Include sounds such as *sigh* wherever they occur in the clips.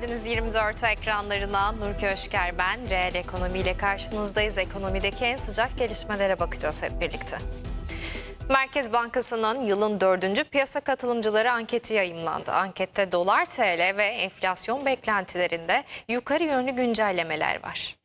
geldiniz 24 ekranlarına. Nur Köşker ben. Reel ekonomi ile karşınızdayız. Ekonomideki en sıcak gelişmelere bakacağız hep birlikte. Merkez Bankası'nın yılın dördüncü piyasa katılımcıları anketi yayımlandı. Ankette dolar TL ve enflasyon beklentilerinde yukarı yönlü güncellemeler var.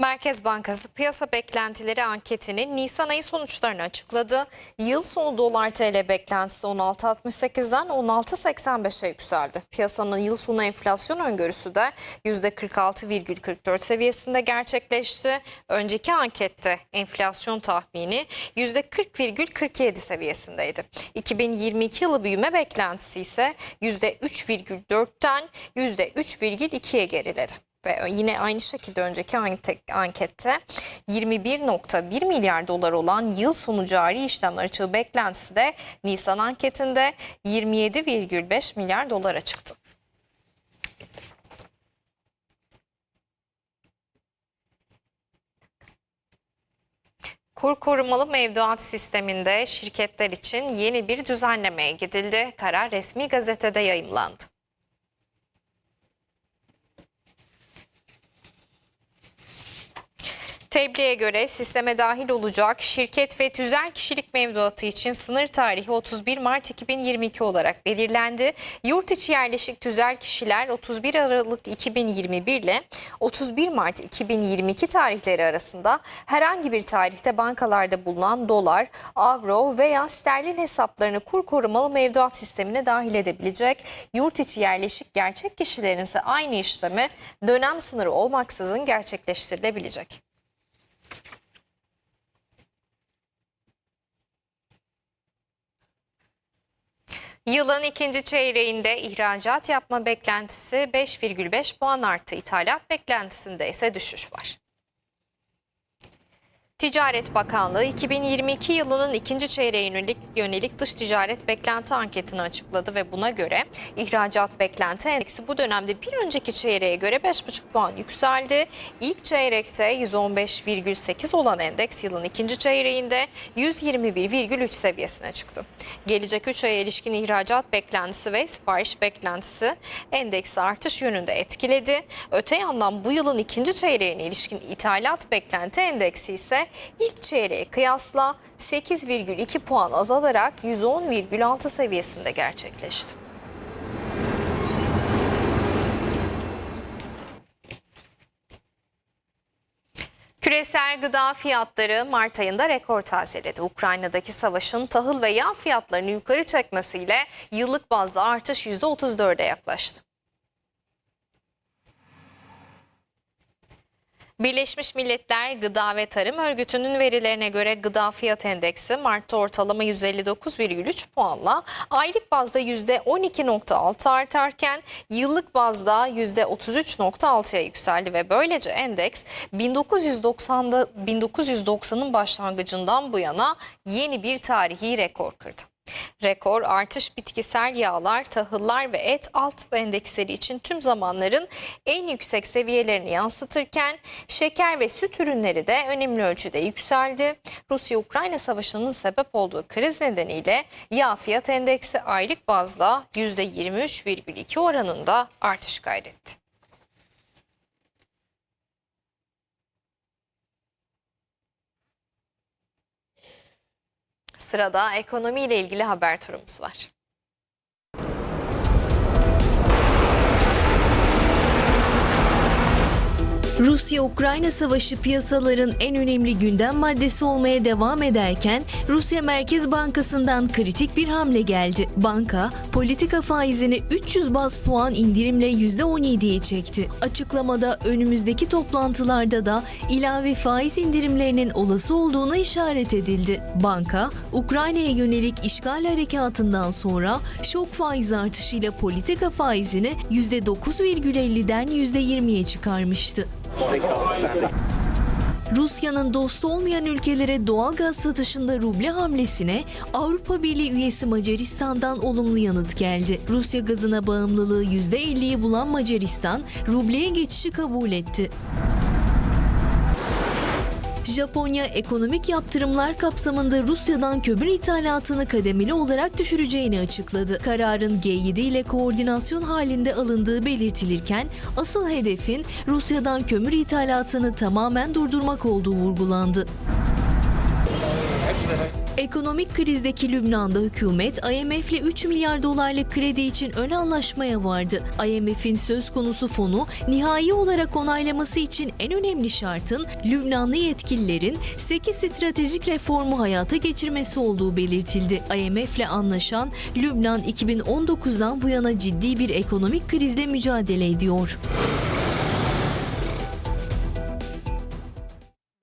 Merkez Bankası piyasa beklentileri anketinin Nisan ayı sonuçlarını açıkladı. Yıl sonu dolar TL beklentisi 16.68'den 16.85'e yükseldi. Piyasanın yıl sonu enflasyon öngörüsü de %46,44 seviyesinde gerçekleşti. Önceki ankette enflasyon tahmini %40,47 seviyesindeydi. 2022 yılı büyüme beklentisi ise %3,4'ten %3,2'ye geriledi. Ve yine aynı şekilde önceki anke- ankette 21.1 milyar dolar olan yıl sonu cari işlem açığı beklentisi de Nisan anketinde 27,5 milyar dolara çıktı. Kur korumalı mevduat sisteminde şirketler için yeni bir düzenlemeye gidildi. Karar resmi gazetede yayımlandı. Tebliğe göre sisteme dahil olacak şirket ve tüzel kişilik mevduatı için sınır tarihi 31 Mart 2022 olarak belirlendi. Yurt içi yerleşik tüzel kişiler 31 Aralık 2021 ile 31 Mart 2022 tarihleri arasında herhangi bir tarihte bankalarda bulunan dolar, avro veya sterlin hesaplarını kur korumalı mevduat sistemine dahil edebilecek. Yurt içi yerleşik gerçek kişilerin ise aynı işlemi dönem sınırı olmaksızın gerçekleştirilebilecek. Yılın ikinci çeyreğinde ihracat yapma beklentisi 5,5 puan arttı. İthalat beklentisinde ise düşüş var. Ticaret Bakanlığı 2022 yılının ikinci çeyreğe yönelik, yönelik dış ticaret beklenti anketini açıkladı ve buna göre ihracat beklenti endeksi bu dönemde bir önceki çeyreğe göre 5,5 puan yükseldi. İlk çeyrekte 115,8 olan endeks yılın ikinci çeyreğinde 121,3 seviyesine çıktı. Gelecek 3 aya ilişkin ihracat beklentisi ve sipariş beklentisi endeksi artış yönünde etkiledi. Öte yandan bu yılın ikinci çeyreğine ilişkin ithalat beklenti endeksi ise ilk çeyreğe kıyasla 8,2 puan azalarak 110,6 seviyesinde gerçekleşti. Küresel gıda fiyatları Mart ayında rekor tazeledi. Ukrayna'daki savaşın tahıl ve yağ fiyatlarını yukarı çekmesiyle yıllık bazda artış %34'e yaklaştı. Birleşmiş Milletler Gıda ve Tarım Örgütü'nün verilerine göre gıda fiyat endeksi Mart'ta ortalama 159,3 puanla aylık bazda %12.6 artarken yıllık bazda %33.6'ya yükseldi ve böylece endeks 1990'da 1990'ın başlangıcından bu yana yeni bir tarihi rekor kırdı. Rekor artış bitkisel yağlar, tahıllar ve et alt endeksleri için tüm zamanların en yüksek seviyelerini yansıtırken şeker ve süt ürünleri de önemli ölçüde yükseldi. Rusya-Ukrayna savaşının sebep olduğu kriz nedeniyle yağ fiyat endeksi aylık bazda %23,2 oranında artış kaydetti. Sırada ekonomiyle ilgili haber turumuz var. Rusya-Ukrayna savaşı piyasaların en önemli gündem maddesi olmaya devam ederken Rusya Merkez Bankası'ndan kritik bir hamle geldi. Banka politika faizini 300 baz puan indirimle %17'ye çekti. Açıklamada önümüzdeki toplantılarda da ilave faiz indirimlerinin olası olduğuna işaret edildi. Banka, Ukrayna'ya yönelik işgal harekatından sonra şok faiz artışıyla politika faizini %9,50'den %20'ye çıkarmıştı. Rusya'nın dostu olmayan ülkelere doğal gaz satışında ruble hamlesine Avrupa Birliği üyesi Macaristan'dan olumlu yanıt geldi. Rusya gazına bağımlılığı %50'yi bulan Macaristan rubleye geçişi kabul etti. Japonya ekonomik yaptırımlar kapsamında Rusya'dan kömür ithalatını kademeli olarak düşüreceğini açıkladı. Kararın G7 ile koordinasyon halinde alındığı belirtilirken asıl hedefin Rusya'dan kömür ithalatını tamamen durdurmak olduğu vurgulandı. Ekonomik krizdeki Lübnan'da hükümet IMF ile 3 milyar dolarlık kredi için ön anlaşmaya vardı. IMF'in söz konusu fonu nihai olarak onaylaması için en önemli şartın Lübnanlı yetkililerin 8 stratejik reformu hayata geçirmesi olduğu belirtildi. IMF ile anlaşan Lübnan 2019'dan bu yana ciddi bir ekonomik krizle mücadele ediyor.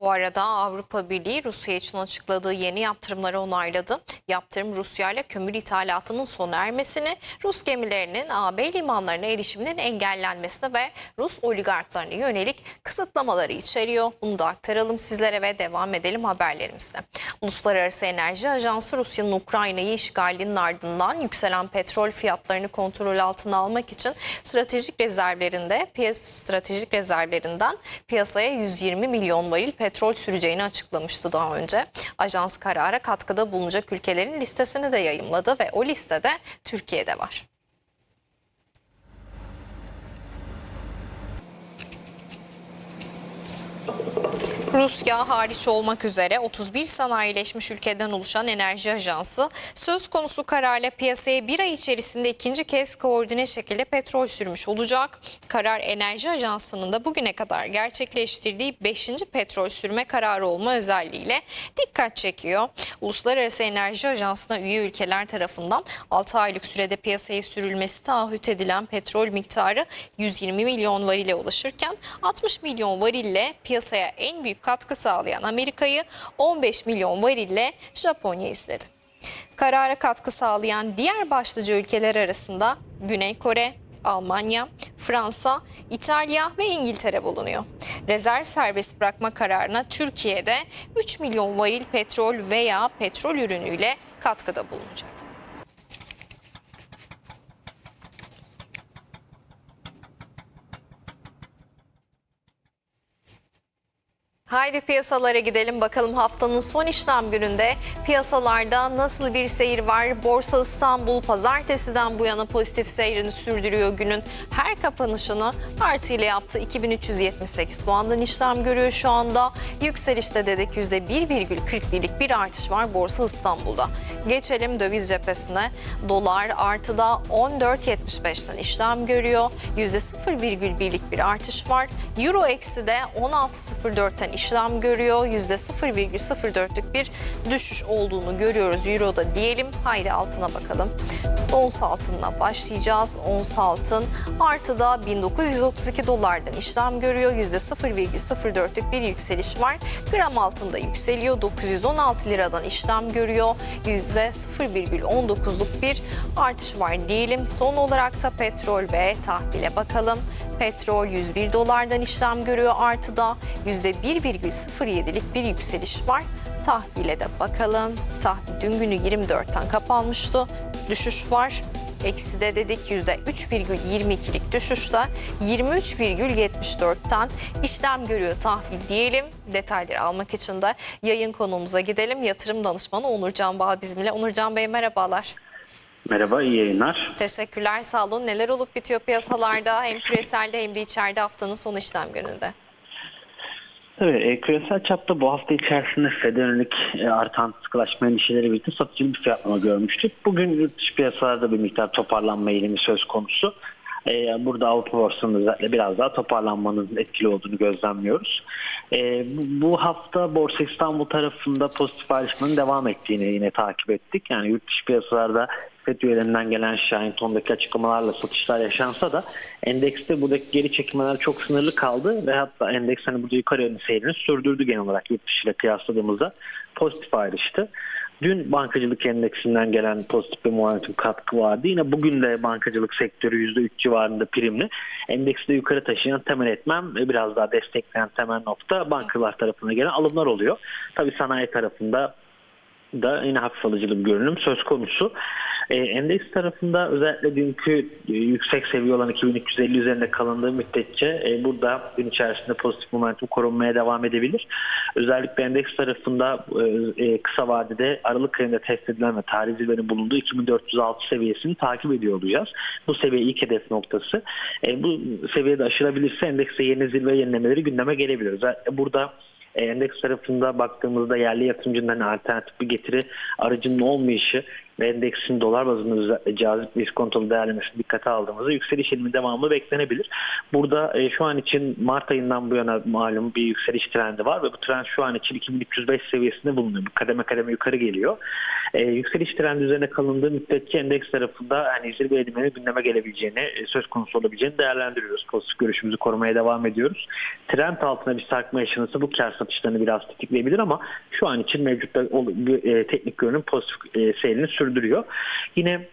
Bu arada Avrupa Birliği Rusya için açıkladığı yeni yaptırımları onayladı. Yaptırım Rusya ile kömür ithalatının sona ermesini, Rus gemilerinin AB limanlarına erişiminin engellenmesine ve Rus oligarklarına yönelik kısıtlamaları içeriyor. Bunu da aktaralım sizlere ve devam edelim haberlerimize. Uluslararası Enerji Ajansı Rusya'nın Ukrayna'yı işgalinin ardından yükselen petrol fiyatlarını kontrol altına almak için stratejik rezervlerinde piyasa stratejik rezervlerinden piyasaya 120 milyon varil petrol süreceğini açıklamıştı daha önce. Ajans karara katkıda bulunacak ülkelerin listesini de yayımladı ve o listede Türkiye'de var. Rusya hariç olmak üzere 31 sanayileşmiş ülkeden oluşan enerji ajansı söz konusu kararla piyasaya bir ay içerisinde ikinci kez koordine şekilde petrol sürmüş olacak. Karar enerji ajansının da bugüne kadar gerçekleştirdiği 5. petrol sürme kararı olma özelliğiyle dikkat çekiyor. Uluslararası Enerji Ajansı'na üye ülkeler tarafından 6 aylık sürede piyasaya sürülmesi taahhüt edilen petrol miktarı 120 milyon varile ulaşırken 60 milyon varille piyasaya en büyük katkı sağlayan Amerika'yı 15 milyon varille Japonya izledi. Karara katkı sağlayan diğer başlıca ülkeler arasında Güney Kore, Almanya, Fransa, İtalya ve İngiltere bulunuyor. Rezerv serbest bırakma kararına Türkiye'de 3 milyon varil petrol veya petrol ürünüyle katkıda bulunacak. Haydi piyasalara gidelim bakalım haftanın son işlem gününde piyasalarda nasıl bir seyir var? Borsa İstanbul pazartesiden bu yana pozitif seyrini sürdürüyor günün her kapanışını artı ile yaptı. 2378 puandan işlem görüyor şu anda. Yükselişte dedik %1,41'lik bir artış var Borsa İstanbul'da. Geçelim döviz cephesine. Dolar artıda 14.75'ten işlem görüyor. %0,1'lik bir artış var. Euro eksi de 16.04'ten işlem görüyor. %0,04'lük bir düşüş olduğunu görüyoruz Euro'da diyelim. Haydi altına bakalım. Ons altınla başlayacağız. Ons altın artıda 1932 dolardan işlem görüyor. %0,04'lük bir yükseliş var. Gram altında yükseliyor. 916 liradan işlem görüyor. %0,19'luk bir artış var diyelim. Son olarak da petrol ve tahvile bakalım. Petrol 101 dolardan işlem görüyor artıda. %1,07'lik bir yükseliş var. Tahvile de bakalım. Tahvil dün günü 24'ten kapanmıştı. Düşüş var. Eksi de dedik %3,22'lik düşüşle 23,74'ten işlem görüyor tahvil diyelim. Detayları almak için de yayın konumuza gidelim. Yatırım danışmanı Onurcan Bal bizimle. Onurcan Bey merhabalar. Merhaba, iyi yayınlar. Teşekkürler sağ olun. Neler olup bitiyor piyasalarda hem küreselde hem de içeride haftanın son işlem gününde? Evet, e, küresel çapta bu hafta içerisinde Fed'e yönelik e, artan sıkılaşma endişeleri birlikte satıcı bir fiyatlama görmüştük. Bugün yurt dışı piyasalarda bir miktar toparlanma eğilimi söz konusu. E, burada Avrupa borsasında özellikle biraz daha toparlanmanın etkili olduğunu gözlemliyoruz. E, bu, hafta Borsa İstanbul tarafında pozitif ayrışmanın devam ettiğini yine takip ettik. Yani yurt dışı piyasalarda FED üyelerinden gelen Şahin Ton'daki açıklamalarla satışlar yaşansa da endekste buradaki geri çekilmeler çok sınırlı kaldı ve hatta endeks hani burada yukarı yönlü seyrini sürdürdü genel olarak yurt dışı ile kıyasladığımızda pozitif ayrıştı. Dün bankacılık endeksinden gelen pozitif bir momentum katkı vardı. Yine bugün de bankacılık sektörü %3 civarında primli. Endeksi de yukarı taşıyan temel etmem ve biraz daha destekleyen temel nokta bankalar tarafına gelen alımlar oluyor. Tabii sanayi tarafında da yine hafif alıcılı bir görünüm söz konusu. E, endeks tarafında özellikle dünkü e, yüksek seviye olan 2350 üzerinde kalındığı müddetçe e, burada gün içerisinde pozitif momentum korunmaya devam edebilir. Özellikle endeks tarafında e, e, kısa vadede Aralık ayında test edilen ve tarih zirvenin bulunduğu 2406 seviyesini takip ediyor olacağız. Bu seviye ilk hedef noktası. E, bu seviyede aşılabilirse endekste yeni zirve yenilemeleri gündeme gelebilir. Özellikle burada e, endeks tarafında baktığımızda yerli yatırımcının hani alternatif bir getiri aracının olmayışı ve endeksin dolar bazında cazip iskontolu değerlemesini dikkate aldığımızda yükseliş eğilimi devamlı beklenebilir. Burada e, şu an için Mart ayından bu yana malum bir yükseliş trendi var ve bu trend şu an için 2305 seviyesinde bulunuyor. Bu kademe kademe yukarı geliyor. E, yükseliş trendi üzerine kalındığı müddetçe endeks tarafında hani zirve eğiliminin gündeme gelebileceğini, e, söz konusu olabileceğini değerlendiriyoruz. Pozitif görüşümüzü korumaya devam ediyoruz. Trend altına bir sarkma yaşanırsa bu kar satışlarını biraz tetikleyebilir ama şu an için mevcutta ol- e, teknik görünüm pozitif e, seyrini sürdürüyor. Yine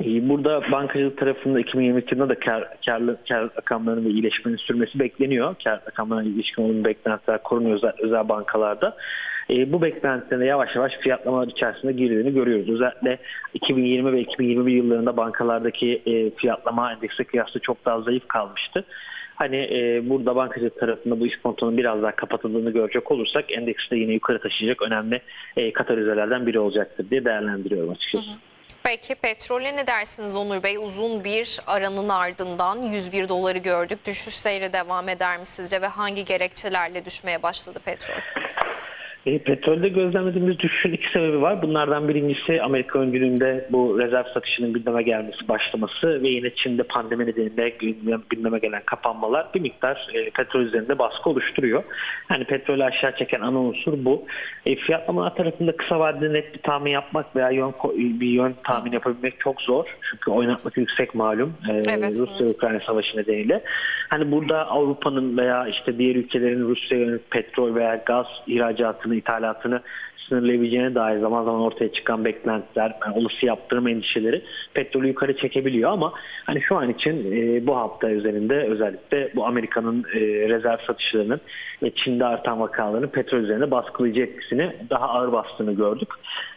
e, Burada bankacılık tarafında 2022 yılında da kar, karlı, kar rakamlarının ve iyileşmenin sürmesi bekleniyor. Kar rakamlarına ilişkin olan beklentiler korunuyor özel, özel bankalarda. E, bu beklentilerine yavaş yavaş fiyatlamalar içerisinde girdiğini görüyoruz. Özellikle 2020 ve 2021 yıllarında bankalardaki e, fiyatlama endekse kıyasla çok daha zayıf kalmıştı. Hani e, burada bankacılık tarafında bu iskontonun biraz daha kapatıldığını görecek olursak endeksi de yine yukarı taşıyacak önemli e, katalizörlerden biri olacaktır diye değerlendiriyorum açıkçası. Peki petrole ne dersiniz Onur Bey? Uzun bir aranın ardından 101 doları gördük. Düşüş seyri devam eder mi sizce ve hangi gerekçelerle düşmeye başladı petrol? E, petrolde gözlemlediğimiz düşüşün iki sebebi var. Bunlardan birincisi Amerika öncülüğünde bu rezerv satışının gündeme gelmesi, başlaması ve yine Çin'de pandemi nedeniyle gündeme, gelen kapanmalar bir miktar e, petrol üzerinde baskı oluşturuyor. Yani petrolü aşağı çeken ana unsur bu. E, fiyatlamalar tarafında kısa vadede net bir tahmin yapmak veya yön, bir yön tahmin yapabilmek çok zor. Çünkü oynatmak yüksek malum e, Evet, Rusya-Ukrayna savaşı nedeniyle. Hani burada Avrupa'nın veya işte diğer ülkelerin Rusya'ya petrol veya gaz ihracatını, ithalatını sınırlayabileceğine dair zaman zaman ortaya çıkan beklentiler, yani olası yaptırım endişeleri petrolü yukarı çekebiliyor ama hani şu an için e, bu hafta üzerinde özellikle bu Amerika'nın e, rezerv satışlarının ve Çin'de artan vakaların petrol üzerine baskılayıcı etkisini daha ağır bastığını gördük.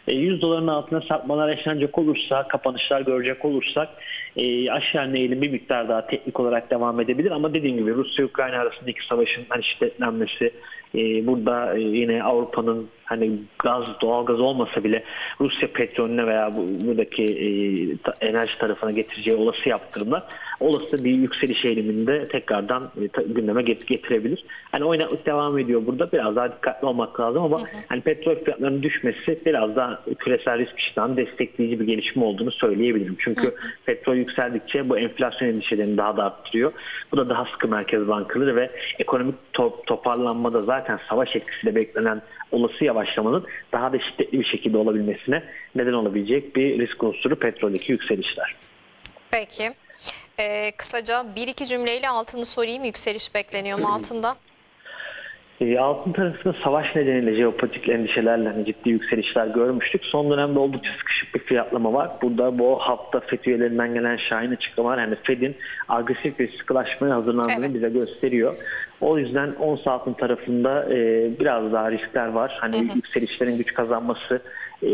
E, 100 doların altına sapmalar yaşanacak olursa, kapanışlar görecek olursak e, aşağı eğilim bir miktar daha teknik olarak devam edebilir ama dediğim gibi Rusya-Ukrayna arasındaki savaşın hani şiddetlenmesi, e, burada e, yine Avrupa'nın hani gaz, doğal gaz olmasa bile Rusya petrolüne veya bu, buradaki e, enerji tarafına getireceği olası yaptırımlar olası bir yükseliş eğiliminde tekrardan e, gündeme get- getirebilir. Hani oynaklık devam ediyor burada. Biraz daha dikkatli olmak lazım ama hani petrol fiyatlarının düşmesi biraz daha küresel risk iştahını destekleyici bir gelişme olduğunu söyleyebilirim. Çünkü petrol yükseldikçe bu enflasyon endişelerini daha da arttırıyor. Bu da daha sıkı merkez bankaları ve ekonomik to- toparlanmada zaten savaş etkisiyle beklenen olası yavaşlamanın daha da şiddetli bir şekilde olabilmesine neden olabilecek bir risk unsuru petroldeki yükselişler. Peki. Ee, kısaca bir iki cümleyle altını sorayım. Yükseliş bekleniyor mu *clears throat* altında? E, altın tarafında savaş nedeniyle jeopolitik endişelerle hani ciddi yükselişler görmüştük. Son dönemde oldukça sıkışık bir fiyatlama var. Burada bu hafta FED üyelerinden gelen şahin açıklamalar yani Fed'in agresif bir sıkılaşmaya hazırlandığını Evet. bize gösteriyor. O yüzden ons altın tarafında e, biraz daha riskler var. Hani yükselişlerin güç kazanması e,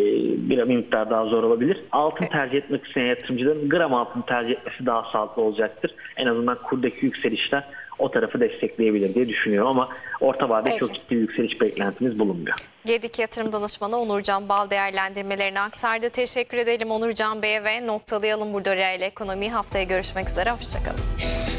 bir miktar daha zor olabilir. Altın tercih etmek isteyen yatırımcıların gram altın tercih etmesi daha sağlıklı olacaktır. En azından kurdaki yükselişler o tarafı destekleyebilir diye düşünüyorum ama orta vadede Peki. çok ciddi yükseliş beklentimiz bulunmuyor. Gedik Yatırım Danışmanı Onurcan Bal değerlendirmelerini aktardı. Teşekkür edelim Onurcan Bey'e ve noktalayalım burada reel ekonomi. Haftaya görüşmek üzere. Hoşçakalın.